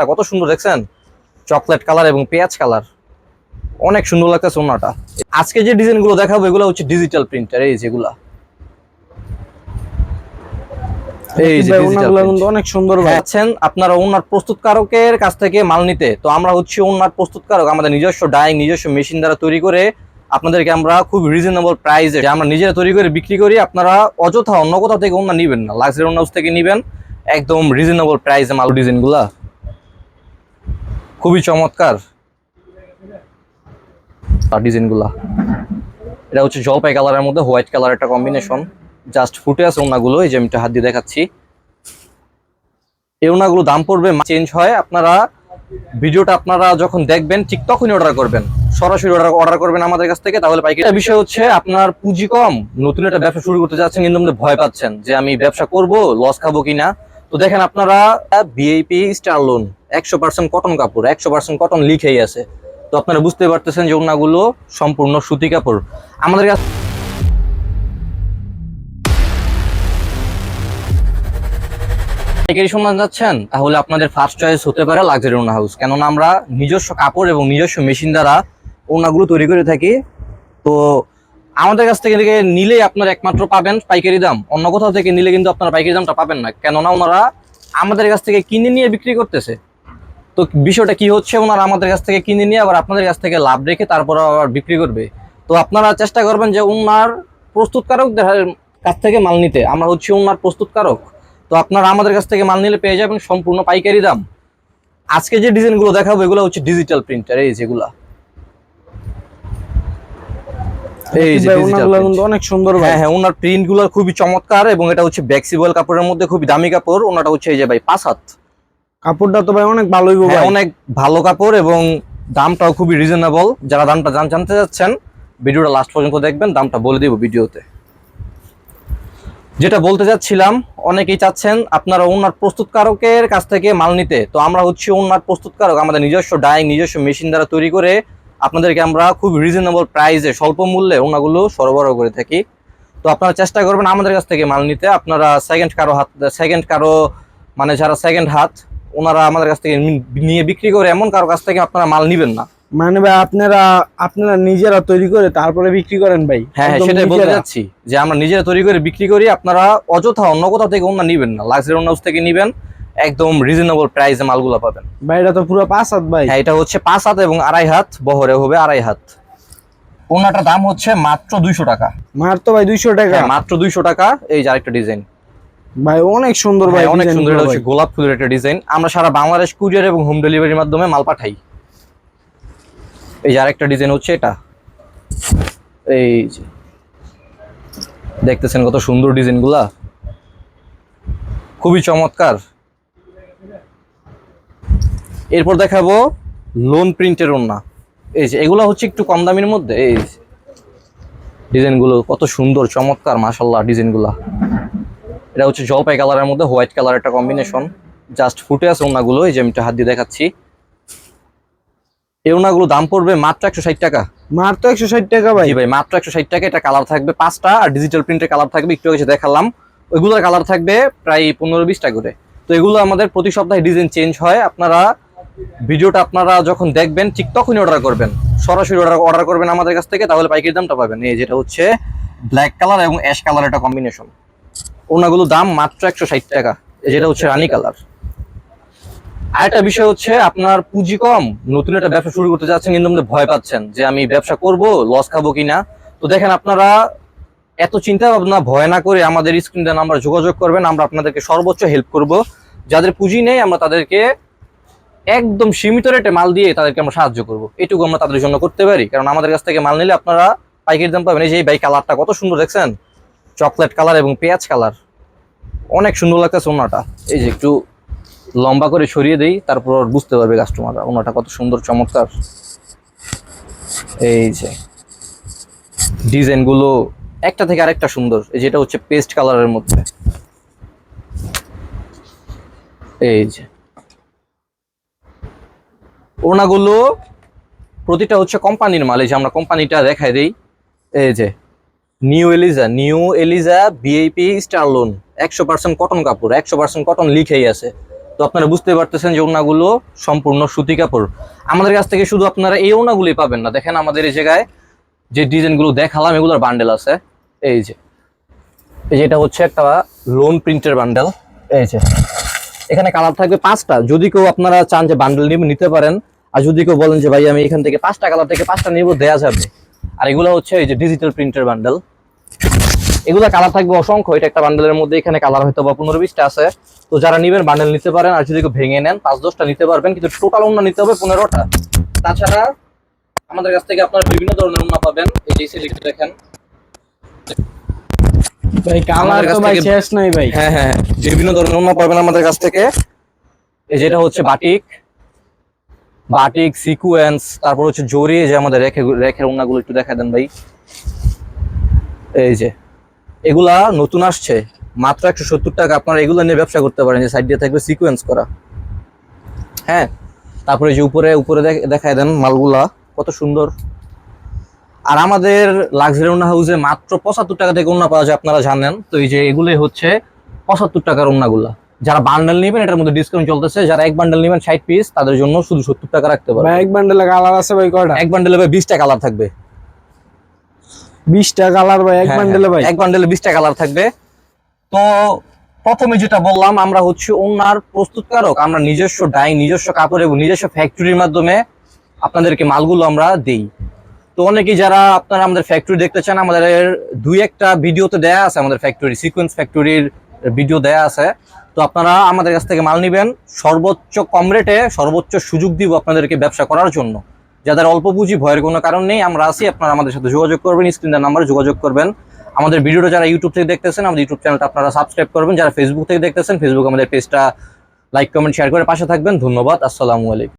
কালারটা কত সুন্দর দেখছেন? চকলেট কালার এবং পেঁয়াজ কালার। অনেক সুন্দর লাগতেছে ওনাটা। আজকে যে ডিজাইনগুলো দেখাবো এগুলো হচ্ছে ডিজিটাল প্রিন্টার এই যেগুলা। এই যে ভাই, digital ওনাগুলো print। কিন্তু অনেক সুন্দর আছেন আপনারা ওনার প্রস্তুতকারকের কাছ থেকে মাল নিতে। তো আমরা হচ্ছে ওনার প্রস্তুতকারক আমাদের নিজস্ব ডাইং নিজস্ব মেশিন দ্বারা তৈরি করে আপনাদেরকে আমরা খুব রিজনেবল প্রাইসে আমরা নিজেরা তৈরি করে বিক্রি করি। আপনারা অযথা অন্য কোথাও থেকে ওনার নিবেন না। লাক্সারি ওনার থেকে নিবেন। একদম রিজনেবল প্রাইসে মাল ডিজাইনগুলা। খুবই চমৎকার। আর ডিজাইনগুলা। এটা হচ্ছে জলপাই কালারের মধ্যে, হোয়াইট কালার একটা কম্বিনেশন জাস্ট ফুটে আছে ওনাগুলো, এই যে আমি হাত দিয়ে দেখাচ্ছি। এই ওনাগুলো দাম পড়বে চেঞ্জ হয়, আপনারা ভিডিওটা আপনারা যখন দেখবেন, ঠিক তখনই অর্ডার করবেন। সরাসরি অর্ডার অর্ডার করবেন আমাদের কাছ থেকে। তাহলে পাইকারি বিষয় হচ্ছে, আপনার পুঁজি কম, নতুন একটা ব্যবসা শুরু করতে যাচ্ছেন, কিন্তু আপনি ভয় পাচ্ছেন যে আমি ব্যবসা করব লস খাব কিনা। তো দেখেন আপনারা বিআইপি স্টার লোন একশো পার্সেন্ট কটন কাপড়, একশো পার্সেন্ট কটন লিখেই আছে। তো আপনারা বুঝতে পারতেছেন যে ওনাগুলো সম্পূর্ণ সুতি কাপড়। আমাদের কাছে পাইকারি সন্ধান যাচ্ছেন তাহলে আপনাদের ফার্স্ট চয়েস হতে পারে লাক্সারি ওনা হাউস কেননা আমরা নিজস্ব কাপড় এবং নিজস্ব মেশিন দ্বারা ওনাগুলো তৈরি করে থাকি। তো আমাদের কাছ থেকে নিলেই আপনারা একমাত্র পাবেন পাইকারি দাম। অন্য কোথাও থেকে নিলে কিন্তু আপনারা পাইকারি দামটা পাবেন না। কেননা ওনারা আমাদের কাছ থেকে কিনে নিয়ে বিক্রি করতেছে। তো বিষয়টা কি হচ্ছে? ওনারা আমাদের কাছ থেকে কিনে নিয়ে আবার আপনাদের কাছ থেকে লাভ রেখে তারপর আবার বিক্রি করবে। তো আপনারা চেষ্টা করবেন যে ওনার প্রস্তুতকারকদের কাছ থেকে মাল নিতে। আমরা হচ্ছে ওনার প্রস্তুতকারক। তো আপনারা আমাদের কাছ থেকে মাল নিলে পেয়ে যাবেন সম্পূর্ণ পাইকারি দাম। আজকে যে ডিজাইনগুলো দেখাবো এগুলো হচ্ছে ডিজিটাল প্রিন্টার এই যেগুলা এই যে অনেক সুন্দর হ্যাঁ হ্যাঁ ওনার প্রিন্টগুলো খুবই চমৎকার এবং এটা হচ্ছে ব্যাক্সিবল কাপড়ের মধ্যে খুবই দামি কাপড়। ওনাটা হচ্ছে এই যে ভাই পাঁচ হাত। কাপড়টা তো ভাই অনেক ভালোই গো হ্যাঁ, ভাই। অনেক ভালো কাপড় এবং দামটাও খুবই রিজনেবল যারা দামটা জান- জানতে যাচ্ছেন ভিডিওটা লাস্ট পর্যন্ত দেখবেন দামটা বলে দিব ভিডিওতে যেটা বলতে চাচ্ছিলাম অনেকেই চাচ্ছেন আপনারা ওনার প্রস্তুতকারকের কাছ থেকে মাল নিতে। তো আমরা হচ্ছে ওনার প্রস্তুতকারক আমাদের নিজস্ব ডাইং নিজস্ব মেশিন দ্বারা তৈরি করে আপনাদেরকে আমরা খুব রিজনেবল প্রাইসে স্বল্প মূল্যে ওনাগুলো সরবরাহ করে থাকি। তো আপনারা চেষ্টা করবেন আমাদের কাছ থেকে মাল নিতে। আপনারা সেকেন্ড কারও হাত সেকেন্ড কারও মানে যারা সেকেন্ড হাত ওনারা আমাদের কাছ থেকে নিয়ে বিক্রি করে এমন কারও কাছ থেকে আপনারা মাল নিবেন না। মানে ভাই আপনারা আপনারা নিজেরা তৈরি করে তারপরে বিক্রি করেন ভাই। হ্যাঁ হ্যাঁ সেটাই বলতে যাচ্ছি যে আমরা নিজেরা তৈরি করে বিক্রি করি আপনারা অযথা অন্য কোথাও থেকে ওনা নিবেন না। লাক্সারি হাউস থেকে নিবেন একদম রিজনেবল প্রাইসে মালগুলো পাবেন। ভাই এটা তো পুরো পাঁচ হাত ভাই। হ্যাঁ এটা হচ্ছে পাঁচ হাত এবং আড়াই হাত বহরে হবে আড়াই হাত। ওনাটার দাম হচ্ছে মাত্র দুইশো টাকা। মাত্র ভাই দুইশো টাকা। হ্যাঁ মাত্র দুইশো টাকা এই যে আরেকটা ডিজাইন ভাই অনেক সুন্দর ভাই অনেক সুন্দর এটা হচ্ছে গোলাপ ফুলের একটা ডিজাইন আমরা সারা বাংলাদেশ কুরিয়ার এবং হোম ডেলিভারির মাধ্যমে মাল পাঠাই। এই যে আরেকটা ডিজাইন হচ্ছে এটা। এই যে। দেখতেছেন কত সুন্দর ডিজাইনগুলা খুবই চমৎকার। এরপর দেখাবো লোন প্রিন্টের ওন্না এই যে এগুলো হচ্ছে একটু কম দামের মধ্যে। এই। ডিজাইনগুলো কত সুন্দর চমৎকার মাশাল্লাহ ডিজাইনগুলা এটা হচ্ছে জলপাই কালারের মধ্যে হোয়াইট কালার একটা কম্বিনেশন জাস্ট ফুটে আছে ওনাগুলো এই যে আমি হাত দিয়ে দেখাচ্ছি। এই ওনাগুলো দাম পড়বে মাত্র একশো ষাট টাকা। মাত্র একশো ষাট টাকা ভাই। ভাই মাত্র একশো ষাট টাকা এটা কালার থাকবে পাঁচটা আর ডিজিটাল প্রিন্টের কালার থাকবে একটু আগে দেখালাম ওইগুলোর কালার থাকবে প্রায় পনেরো বিশটা করে। তো এগুলো আমাদের প্রতি সপ্তাহে ডিজাইন চেঞ্জ হয় আপনারা ভিডিওটা আপনারা যখন দেখবেন ঠিক তখনই অর্ডার করবেন। সরাসরি অর্ডার অর্ডার করবেন আমাদের কাছ থেকে তাহলে পাইকারি দামটা পাবেন। এই যেটা হচ্ছে ব্ল্যাক কালার এবং অ্যাশ কালার একটা কম্বিনেশন ওনাগুলো দাম মাত্র একশো ষাট টাকা। যেটা হচ্ছে রানি কালার। আরেকটা বিষয় হচ্ছে আপনার পুঁজি কম, নতুন একটা ব্যবসা শুরু করতে যাচ্ছেন, কিন্তু আপনি ভয় পাচ্ছেন যে আমি ব্যবসা করব লস খাব কিনা। তো দেখেন আপনারা এত চিন্তা ভাবনা, ভয় না করে আমাদের স্ক্রিনে নাম্বার যোগাযোগ করবেন, আমরা আপনাদেরকে সর্বোচ্চ হেল্প করব। যাদের পুঁজি নেই, আমরা তাদেরকে একদম সীমিত রেটে মাল দিয়ে তাদেরকে আমরা সাহায্য করব। এটুকু আমরা তাদের জন্য করতে পারি, কারণ আমাদের কাছ থেকে মাল নিলে আপনারা পাইকারি দাম পাবেন। এই যে এই ভাই কালারটা কত সুন্দর, দেখছেন? চকলেট কালার এবং পেঁয়াজ কালার। অনেক সুন্দর লাগতেছে ওনাটা। এই যে একটু লম্বা করে সরিয়ে দেই, তারপর বুঝতে পারবে কাস্টমাররা ওনাটা কত সুন্দর, চমৎকার। এই যে ডিজাইনগুলো একটা থেকে আরেকটা সুন্দর, এই যেটা হচ্ছে পেস্ট কালারের মধ্যে। এই যে ওনাগুলো প্রতিটা হচ্ছে কোম্পানির মাল, এই যে আমরা কোম্পানিটা দেখাই দেই। এই যে new Eliza new Eliza BAP star lawn একশো পার্সেন্ট কটন কাপড়, একশো পার্সেন্ট কটন লিখেই আছে। তো আপনারা বুঝতে পারতেছেন যে ওনাগুলো সম্পূর্ণ সুতি কাপড়। আমাদের কাছ থেকে শুধু আপনারা এই ওনাগুলোই পাবেন না। দেখেন আমাদের এই জায়গায় যে ডিজাইনগুলো দেখালাম, এগুলোর বান্ডেল আছে। এই যে এই যে এটা হচ্ছে একটা লোন প্রিন্টের বান্ডেল এই যে, এখানে কালার থাকবে পাঁচটা। যদি কেউ আপনারা চান যে বান্ডেল নিতে পারেন। আর যদি কেউ বলেন যে, ভাই, আমি এখান থেকে পাঁচটা কালার থেকে পাঁচটা নিব, দেয়া যাবে। আর এগুলো হচ্ছে এই যে ডিজিটাল প্রিন্টের বান্ডেল এগুলো কালার থাকবে অসংখ্য। এটা একটা বান্ডেলের মধ্যে এখানে কালার হয়তো বা পনেরো বিশটা আছে। তো যারা নিবেন বান্ডেল নিতে পারেন আর যদি ভেঙে নেন পাঁচ দশটা নিতে পারবেন কিন্তু টোটাল ওনা নিতে হবে পনেরোটা। তাছাড়া আমাদের কাছ থেকে আপনারা বিভিন্ন ধরনের ওনা পাবেন। এই যে সিলিকটা দেখেন। ভাই কালার তো ভাই শেষ নাই ভাই। হ্যাঁ হ্যাঁ বিভিন্ন ধরনের ওনা পাবেন আমাদের কাছ থেকে। এই যেটা হচ্ছে বাটিক বাটিক সিকুয়েন্স তারপর হচ্ছে জরি এই যে আমাদের রেখে রেখের ওনাগুলো একটু দেখা দেন ভাই। এই যে। এগুলা নতুন আসছে। মাত্র একশো সত্তর টাকা আপনারা এগুলো নিয়ে ব্যবসা করতে পারেন। যে সাইড দিয়ে থাকবে সিকুয়েন্স করা। হ্যাঁ তারপরে যে উপরে উপরে দেখায় দেন মালগুলা কত সুন্দর। আর আমাদের লাক্সারি ওনা হাউসে মাত্র পঁচাত্তর টাকা থেকে ওনা পাওয়া যায় আপনারা জানেন। তো এই যে এগুলোই হচ্ছে পঁচাত্তর টাকার ওনাগুলা যারা বান্ডেল নেবেন এটার মধ্যে ডিসকাউন্ট চলতেছে। যারা এক বান্ডেল নেবেন ষাট পিস তাদের জন্য শুধু সত্তর টাকা রাখতে পারবেন। ভাই এক বান্ডেলে কালার আছে ভাই কয়টা? এক বান্ডেলে ভাই বিশটা কালার থাকবে। বিশটা কালার ভাই এক হ্যাঁ, বান্ডেলে হ্যাঁ, ভাই। এক বান্ডেলে বিশটা কালার থাকবে। তো প্রথমে যেটা বললাম আমরা হচ্ছে ওনার প্রস্তুতকারক আমরা নিজস্ব ডাই নিজস্ব কাপড় এবং নিজস্ব ফ্যাক্টরির মাধ্যমে আপনাদেরকে মালগুলো আমরা দেই। তো অনেকেই যারা আপনারা আমাদের ফ্যাক্টরি দেখতে চান আমাদের দুই একটা ভিডিওতে দেয়া আছে আমাদের ফ্যাক্টরি সিকোয়েন্স ফ্যাক্টরির ভিডিও দেয়া আছে। তো আপনারা আমাদের কাছ থেকে মাল নিবেন সর্বোচ্চ কম রেটে সর্বোচ্চ সুযোগ দিব আপনাদেরকে ব্যবসা করার জন্য। যাদের অল্প পুঁজি, ভয়ের কোনো কারণ নেই, আমরা আছি। আপনারা আমাদের সাথে যোগাযোগ করবেন স্ক্রিনের নাম্বারে যোগাযোগ করবেন। আমাদের ভিডিওটা যারা ইউটিউব থেকে দেখতেছেন, আমাদের ইউটিউব চ্যানেলটা আপনারা সাবস্ক্রাইব করবেন। যারা ফেসবুক থেকে দেখতেছেন ফেসবুক আমাদের পেজটা লাইক কমেন্ট শেয়ার করে পাশে থাকবেন। ধন্যবাদ, আসসালামু আলাইকুম।